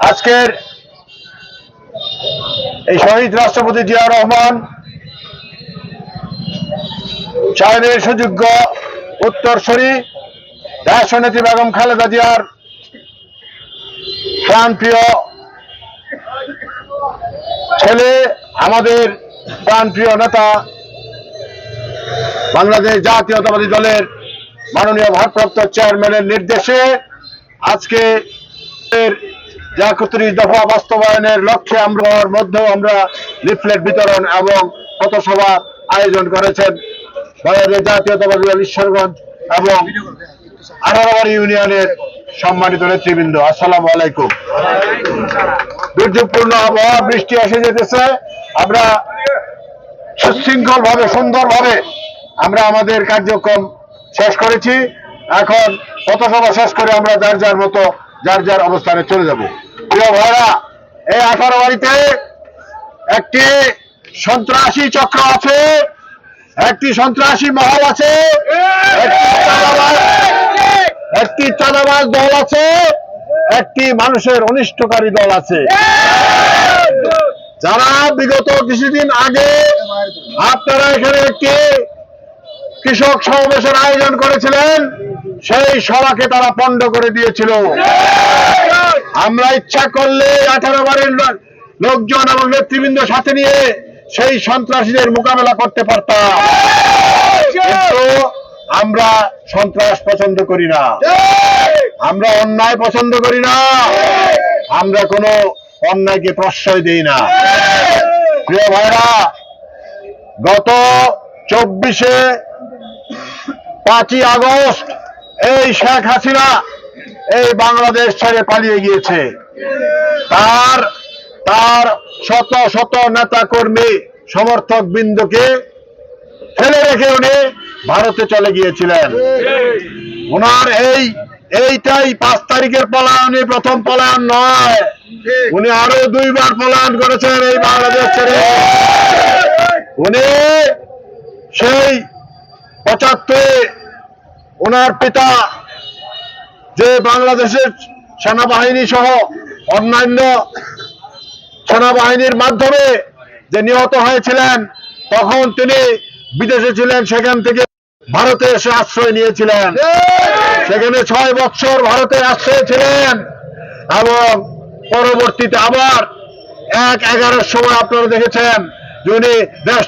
আজকের এই শহীদ রাষ্ট্রপতি জিয়া রহমান সাহেবের সুযোগ্য উত্তরসূরি রাষ্ট্রনেত্রী বেগম খালেদা জিয়ার প্রাণপ্রিয় ছেলে, আমাদের প্রাণপ্রিয় নেতা বাংলাদেশ জাতীয়তাবাদী দলের মাননীয় ভারপ্রাপ্ত চেয়ারম্যানের নির্দেশে আজকে একত্রিশ দফা বাস্তবায়নের লক্ষ্যে আমরা মধ্যেও আমরা লিফলেট বিতরণ এবং পথসভা আয়োজন করেছেন জাতীয়তাবাদী ঈশ্বরগঞ্জ এবং আঠারোবাড়ি ইউনিয়নের সম্মানিত নেতৃবৃন্দ। আসসালামু আলাইকুম। দুর্যোগপূর্ণ আবহাওয়া, বৃষ্টি এসে যেতেছে। আমরা সুশৃঙ্খল ভাবে সুন্দর ভাবে আমরা আমাদের কার্যক্রম শেষ করেছি। এখন পথসভা শেষ করে আমরা যার যার মতো, যার যার অবস্থানে চলে যাব। প্রিয় ভাইরা, এই আঠারো বাড়িতে একটি সন্ত্রাসী চক্র আছে, একটি সন্ত্রাসী মহল আছে, একটি চাঁদাবাজ- দল আছে, একটি মানুষের অনিষ্টকারী দল আছে। যারা বিগত কিছুদিন আগে আপনারা এখানে একটি কৃষক সমাবেশের আয়োজন করেছিলেন, সেই সভাকে তারা পণ্ড করে দিয়েছিল। আমরা ইচ্ছা করলে আঠারো বারের লোকজন এবং নেতৃবৃন্দ সাথে নিয়ে সেই সন্ত্রাসীদের মোকাবেলা করতে পারতাম। আমরা সন্ত্রাস পছন্দ করি না। আমরা অন্যায় পছন্দ করি না। আমরা কোনো অন্যায়কে প্রশ্রয় দেই না। প্রিয় ভাইরা, গত চব্বিশে পাঁচই আগস্ট, এই শেখ হাসিনা এই বাংলাদেশ ছেড়ে পালিয়ে গিয়েছে। তার তার শত শত নেতা কর্মী সমর্থক বৃন্দকে ফেলে রেখে উনি ভারতে চলে গিয়েছিলেন। ওনার এই, এইটাই পাঁচ তারিখের পলায়নই প্রথম পলায়ন নয়। উনি আরও দুইবার পলায়ন করেছেন এই বাংলাদেশ ছেড়ে। উনি সেই পঁচাত্তরে ওনার পিতা যে বাংলাদেশের সেনাবাহিনী সহ অন্যান্য সেনাবাহিনীর মাধ্যমে যে নিহত হয়েছিলেন, তখন তিনি বিদেশে ছিলেন, সেখান থেকে ভারতে এসে আশ্রয় নিয়েছিলেন। সেখানে ছয় বছর ভারতে আশ্রয় ছিলেন এবং পরবর্তীতে আবার এক এগারোর সময় আপনারা দেখেছেন যে উনি দেশ